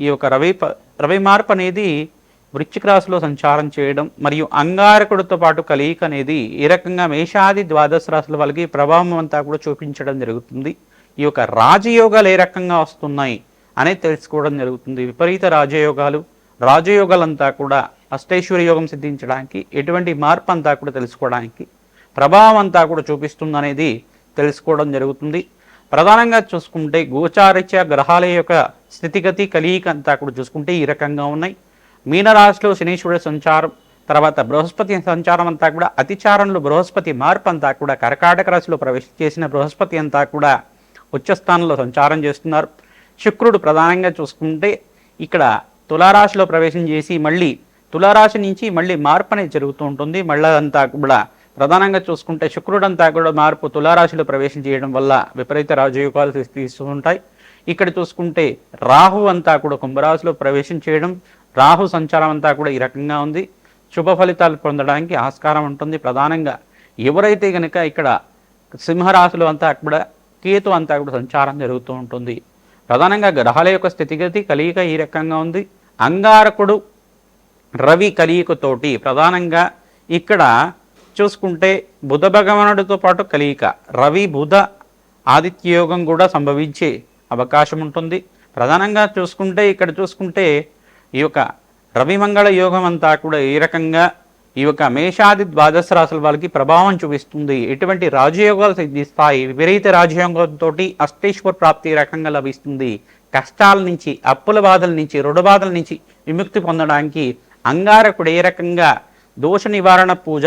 ఈ యొక్క రవి ప- రవి మార్పు అనేది వృశ్చిక రాశిలో సంచారం చేయడం మరియు అంగారకుడితో పాటు కలయిక అనేది ఈ రకంగా మేషాది ద్వాదశ రాశుల వాళ్ళకి ప్రభావం అంతా కూడా చూపించడం జరుగుతుంది. ఈ యొక్క రాజయోగాలు ఏ రకంగా వస్తున్నాయి అనేది తెలుసుకోవడం జరుగుతుంది. విపరీత రాజయోగాలు రాజయోగాలంతా కూడా అష్టైశ్వర్య యోగం సిద్ధించడానికి ఎటువంటి మార్పు అంతా కూడా తెలుసుకోవడానికి ప్రభావం అంతా కూడా చూపిస్తుంది అనేది తెలుసుకోవడం జరుగుతుంది. ప్రధానంగా చూసుకుంటే గోచారిత్య గ్రహాల యొక్క స్థితిగతి కలియిక అంతా కూడా చూసుకుంటే ఈ రకంగా ఉన్నాయి. మీనరాశిలో శనీశ్వరుడు సంచారం తర్వాత బృహస్పతి సంచారం అంతా కూడా అతిచారంలో బృహస్పతి మార్పు అంతా కూడా కర్కాటక రాశిలో ప్రవేశం చేసిన బృహస్పతి అంతా కూడా ఉచ్చస్థానంలో సంచారం చేస్తున్నారు. శుక్రుడు ప్రధానంగా చూసుకుంటే ఇక్కడ తులారాశిలో ప్రవేశం చేసి మళ్ళీ తులారాశి నుంచి మళ్ళీ మార్పు అనేది జరుగుతూ ఉంటుంది. మళ్ళీ అంతా కూడా ప్రధానంగా చూసుకుంటే శుక్రుడంతా కూడా మార్పు తులారాశిలో ప్రవేశం చేయడం వల్ల విపరీత రాజయోగాలు తీస్- తీస్తూ ఉంటాయి. ఇక్కడ చూసుకుంటే రాహు అంతా కూడా కుంభరాశిలో ప్రవేశం చేయడం రాహు సంచారం అంతా కూడా ఈ రకంగా ఉంది. శుభ ఫలితాలు పొందడానికి ఆస్కారం ఉంటుంది ప్రధానంగా. ఎవరైతే కనుక ఇక్కడ సింహరాశిలో అంతా కూడా కేతు అంతా కూడా సంచారం జరుగుతూ ఉంటుంది. ప్రధానంగా గ్రహాల యొక్క స్థితిగతి కలియిక ఈ రకంగా ఉంది. అంగారకుడు రవి కలియికతోటి ప్రధానంగా ఇక్కడ చూసుకుంటే బుధ భగవానుడితో పాటు కలియిక రవి బుధ ఆదిత్య యోగం కూడా సంభవించే అవకాశం ఉంటుంది ప్రధానంగా చూసుకుంటే ఇక్కడ చూసుకుంటే ఈ యొక్క రవిమంగళ యోగం అంతా కూడా ఏ రకంగా ఈ యొక్క మేషాది ద్వాదశ రాశుల వాళ్ళకి ప్రభావం చూపిస్తుంది. ఎటువంటి రాజయోగాలు సిద్ధిస్తాయి విపరీత రాజయోగంతో అష్టేశ్వర ప్రాప్తి రకంగా లభిస్తుంది. కష్టాల నుంచి అప్పుల బాధల నుంచి రుణ బాధల నుంచి విముక్తి పొందడానికి అంగారకుడు ఏ రకంగా దోష నివారణ పూజ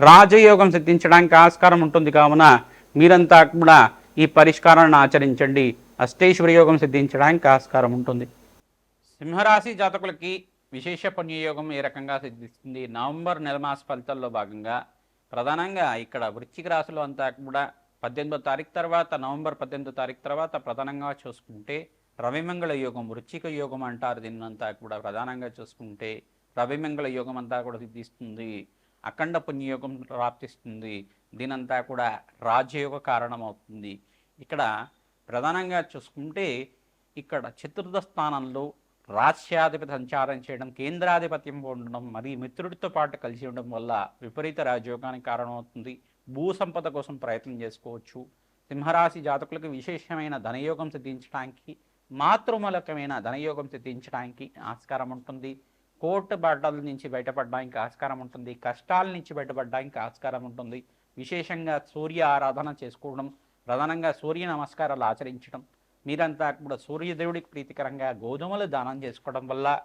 రాజయోగం సిద్ధించడానికి ఆస్కారం ఉంటుంది కావున మీరంతా కూడా ఈ పరిష్కారాన్ని ఆచరించండి. అష్టేశ్వర యోగం సిద్ధించడానికి ఆస్కారం ఉంటుంది. సింహరాశి జాతకులకి విశేష పుణ్యయోగం ఏ రకంగా సిద్ధిస్తుంది? నవంబర్ నెల మాస ఫలితాల్లో భాగంగా ప్రధానంగా ఇక్కడ వృశ్చిక రాశిలో అంతా కూడా పద్దెనిమిదో తారీఖు తర్వాత నవంబర్ పద్దెనిమిదో తారీఖు తర్వాత ప్రధానంగా చూసుకుంటే రవిమంగళ యోగం వృచ్చిక యోగం అంటారు. దీన్నంతా కూడా ప్రధానంగా చూసుకుంటే రవిమంగళ యోగం అంతా కూడా సిద్ధిస్తుంది. అఖండ పుణ్యయోగం ప్రాప్తిస్తుంది. దీనంతా కూడా రాజయోగ కారణమవుతుంది. ఇక్కడ ప్రధానంగా చూసుకుంటే ఇక్కడ చతుర్థ స్థానంలో రాష్ట్రాధిపతి సంచారం చేయడం కేంద్రాధిపత్యం ఉండడం మరి మిత్రుడితో పాటు కలిసి ఉండడం వల్ల విపరీత రాజయోగానికి కారణమవుతుంది. భూ సంపద కోసం ప్రయత్నం చేసుకోవచ్చు. సింహరాశి జాతకులకు విశేషమైన ధనయోగం సిద్ధించడానికి మాతృమూలకమైన ధనయోగం సిద్ధించడానికి ఆస్కారం ఉంటుంది. కోర్టు బట్టల నుంచి బయటపడడానికి ఆస్కారం ఉంటుంది. కష్టాల నుంచి బయటపడడానికి ఆస్కారం ఉంటుంది. విశేషంగా సూర్య ఆరాధన చేసుకోవడం ప్రధానంగా సూర్య నమస్కారాలు ఆచరించడం మీరంతా కూడా సూర్యదేవుడికి ప్రీతికరంగా గోధుమలు దానం చేసుకోవడం వల్ల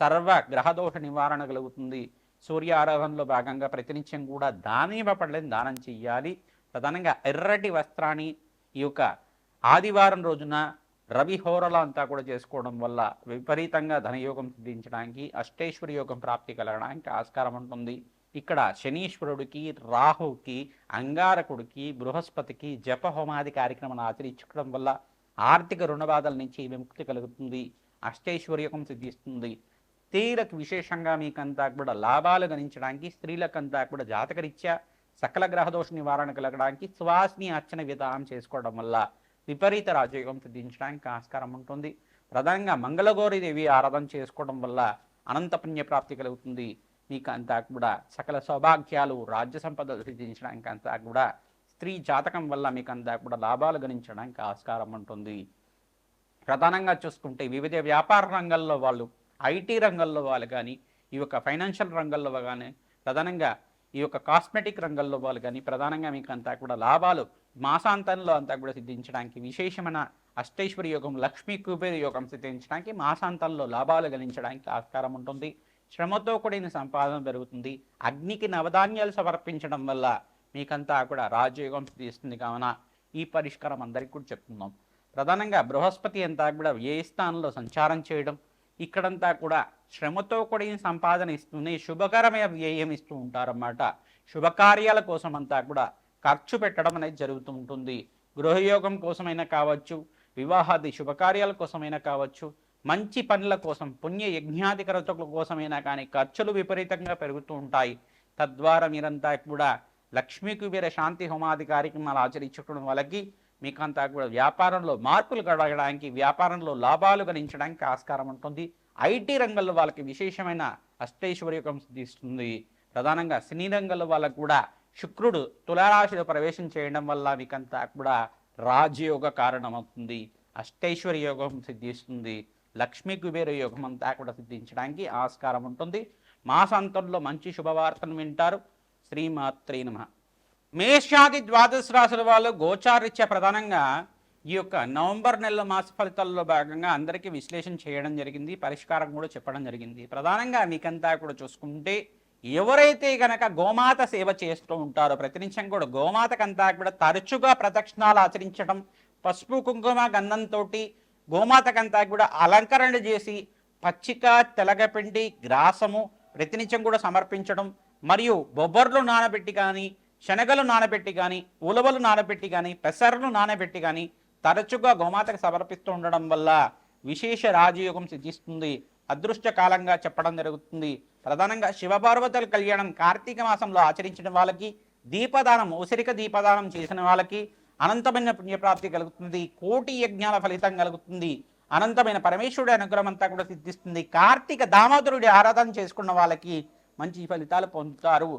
సర్వ గ్రహదోష నివారణ కలుగుతుంది. సూర్య ఆరాధనలో భాగంగా ప్రతినిత్యం కూడా దానివ పడలేని దానం చేయాలి. ప్రధానంగా ఎర్రటి వస్త్రాన్ని ఈ యొక్క ఆదివారం రోజున రవి హోరల అంతా కూడా చేసుకోవడం వల్ల విపరీతంగా ధనయోగం సిద్ధించడానికి అష్టేశ్వరి యోగం ప్రాప్తి కలగడానికి ఆస్కారం ఉంటుంది. ఇక్కడ శనీశ్వరుడికి రాహుకి అంగారకుడికి బృహస్పతికి జప హోమాది కార్యక్రమాన్ని ఆచరించుకోవడం వల్ల ఆర్థిక రుణ బాధల నుంచి విముక్తి కలుగుతుంది. అష్టైశ్వర్యకం సిద్ధిస్తుంది. స్త్రీలకు విశేషంగా మీకంతా కూడా లాభాలు గణించడానికి స్త్రీలకంతా కూడా జాతకరీత్యా సకల గ్రహదోష నివారణ కలగడానికి శ్వాసని అర్చన విధానం చేసుకోవడం వల్ల విపరీత రాజయోగం సిద్ధించడానికి ఆస్కారం ఉంటుంది. ప్రధానంగా మంగళగౌరి దేవి ఆరాధన చేసుకోవడం వల్ల అనంత పుణ్య ప్రాప్తి కలుగుతుంది. మీకు అంతా కూడా సకల సౌభాగ్యాలు రాజ్య సంపద సిద్ధించడానికి అంతా కూడా స్త్రీ జాతకం వల్ల మీకు అంతా కూడా లాభాలు గణించడానికి ఆస్కారం ఉంటుంది. ప్రధానంగా చూసుకుంటే వివిధ వ్యాపార రంగాల్లో వాళ్ళు ఐటీ రంగంలో వాళ్ళు కానీ ఈ యొక్క ఫైనాన్షియల్ రంగంలో కానీ ప్రధానంగా ఈ యొక్క కాస్మెటిక్ రంగంలో వాళ్ళు కానీ ప్రధానంగా మీకు అంతా కూడా లాభాలు మాసాంతంలో అంతా కూడా సిద్ధించడానికి విశేషమైన అష్టైశ్వర్య యోగం లక్ష్మీ కుబేర యోగం సిద్ధించడానికి మాసాంతంలో లాభాలు గణించడానికి ఆస్కారం ఉంటుంది. శ్రమతో కూడిన సంపాదన పెరుగుతుంది. అగ్నికి నవధాన్యాలు సమర్పించడం వల్ల మీకంతా కూడా రాజయోగం సిద్ధిస్తుంది కావున ఈ పరిష్కారం అందరికీ కూడా చెప్తున్నాం. ప్రధానంగా బృహస్పతి అంతా కూడా వ్యయ స్థానంలో సంచారం చేయడం ఇక్కడంతా కూడా శ్రమతో కూడిన సంపాదన ఇస్తుంది శుభకరమైన వ్యయం ఇస్తూ ఉంటారన్నమాట. శుభకార్యాల కోసం అంతా కూడా ఖర్చు పెట్టడం అనేది జరుగుతూ ఉంటుంది. గృహయోగం కోసమైనా కావచ్చు వివాహాది శుభకార్యాల కోసమైనా కావచ్చు మంచి పనుల కోసం పుణ్య యజ్ఞాధికరతల కోసమైనా కానీ ఖర్చులు విపరీతంగా పెరుగుతూ ఉంటాయి. తద్వారా మీరంతా కూడా లక్ష్మీ కుబేర శాంతి హోమాది కార్యక్రమాలు ఆచరించుకోవడం వాళ్ళకి మీకంతా కూడా వ్యాపారంలో మార్పులు గడగడానికి వ్యాపారంలో లాభాలు గణించడానికి ఆస్కారం ఉంటుంది. ఐటీ రంగంలో వాళ్ళకి విశేషమైన అష్టైశ్వర్యకం సిద్ధిస్తుంది. ప్రధానంగా సినీ రంగంలో వాళ్ళకు కూడా శుక్రుడు తులారాశిలో ప్రవేశం చేయడం వల్ల మీకంతా కూడా రాజయోగ కారణమవుతుంది. అష్టైశ్వర్య యోగం సిద్ధిస్తుంది. లక్ష్మీ కుబేర యోగం అంతా కూడా సిద్ధించడానికి ఆస్కారం ఉంటుంది. మాసాంతంలో మంచి శుభవార్తను వింటారు. శ్రీమాత్రే నమ. మేషాది ద్వాదశ రాశుల వాళ్ళు గోచారీత్య ప్రధానంగా ఈ యొక్క నవంబర్ నెల మాస ఫలితాల్లో భాగంగా అందరికీ విశ్లేషణ చేయడం జరిగింది పరిష్కారం కూడా చెప్పడం జరిగింది. ప్రధానంగా మీకంతా కూడా చూసుకుంటే ఎవరైతే గనక గోమాత సేవ చేస్తూ ఉంటారో ప్రతినిత్యం కూడా గోమాతకంతా కూడా తరచుగా ప్రదక్షిణాలు ఆచరించడం పసుపు కుంకుమ గంధంతో గోమాతకంతా కూడా అలంకరణ చేసి పచ్చిక తెలగపిండి గ్రాసము ప్రతినిత్యం కూడా సమర్పించడం మరియు బొబ్బర్లు నానబెట్టి కానీ శనగలు నానబెట్టి కానీ ఉలవలు నానబెట్టి కానీ పెసర్లు నానబెట్టి కానీ తరచుగా గోమాతకు సమర్పిస్తూ ఉండడం వల్ల విశేష రాజయోగం సిద్ధిస్తుంది. అదృష్ట కాలంగా చెప్పడం జరుగుతుంది. ప్రధానంగా శివపార్వతుల కళ్యాణం కార్తీక మాసంలో ఆచరించిన వాళ్ళకి దీపదానం ఉసిరిక దీపదానం చేసిన వాళ్ళకి అనంతమైన పుణ్యప్రాప్తి కలుగుతుంది. కోటి యజ్ఞాల ఫలితం కలుగుతుంది. అనంతమైన పరమేశ్వరుడి అనుగ్రహం అంతా కూడా సిద్ధిస్తుంది. కార్తీక దామోదరుడి ఆరాధన చేసుకున్న వాళ్ళకి మంచి ఫలితాలు పొందుతారు.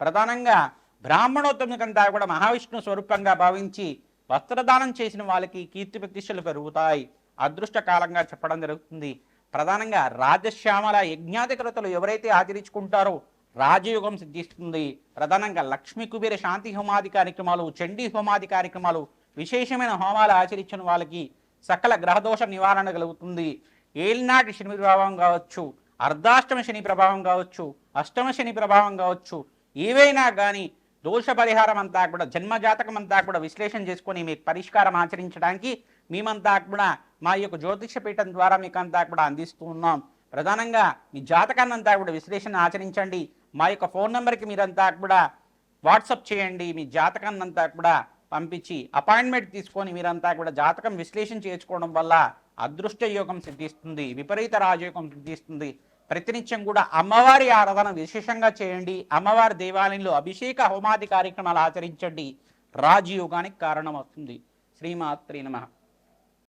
ప్రధానంగా బ్రాహ్మణోత్తమికంతా కూడా మహావిష్ణు స్వరూపంగా భావించి వస్త్రదానం చేసిన వాళ్ళకి కీర్తి ప్రతిష్టలు పెరుగుతాయి. అదృష్ట కాలంగా చెప్పడం జరుగుతుంది. ప్రధానంగా రాజశ్యామల యజ్ఞాధికృతలు ఎవరైతే ఆచరించుకుంటారో రాజయోగం సిద్ధిస్తుంది. ప్రధానంగా లక్ష్మీ కుబేర శాంతి హోమాది కార్యక్రమాలు చండీ హోమాది కార్యక్రమాలు విశేషమైన హోమాలు ఆచరించిన వాళ్ళకి సకల గ్రహదోష నివారణ కలుగుతుంది. ఏలినాటి శని ప్రభావం కావచ్చు అర్ధాష్టమ శని ప్రభావం కావచ్చు అష్టమ శని ప్రభావం కావచ్చు ఏవైనా కానీ దోష పరిహారం అంతా కూడా జన్మజాతకం అంతా కూడా విశ్లేషణ చేసుకొని మీకు పరిష్కారం ఆచరించడానికి మేమంతా కూడా మా యొక్క జ్యోతిష పీఠం ద్వారా మీకు అంతా కూడా అందిస్తూ ఉన్నాం. ప్రధానంగా మీ జాతకాన్ని అంతా కూడా విశ్లేషణ ఆచరించండి. మా యొక్క ఫోన్ నెంబర్కి మీరంతా కూడా వాట్సప్ చేయండి. మీ జాతకాన్ని అంతా కూడా పంపించి అపాయింట్మెంట్ తీసుకొని మీరంతా కూడా జాతకం విశ్లేషణ చేసుకోవడం వల్ల అదృష్ట యోగం సిద్ధిస్తుంది విపరీత రాజయోగం సిద్ధిస్తుంది. ప్రతినిత్యం కూడా అమ్మవారి ఆరాధన విశేషంగా చేయండి. అమ్మవారి దేవాలయంలో అభిషేక హోమాది కార్యక్రమాలు ఆచరించండి. రాజయోగానికి కారణం వస్తుంది శ్రీమాత్రి నమః.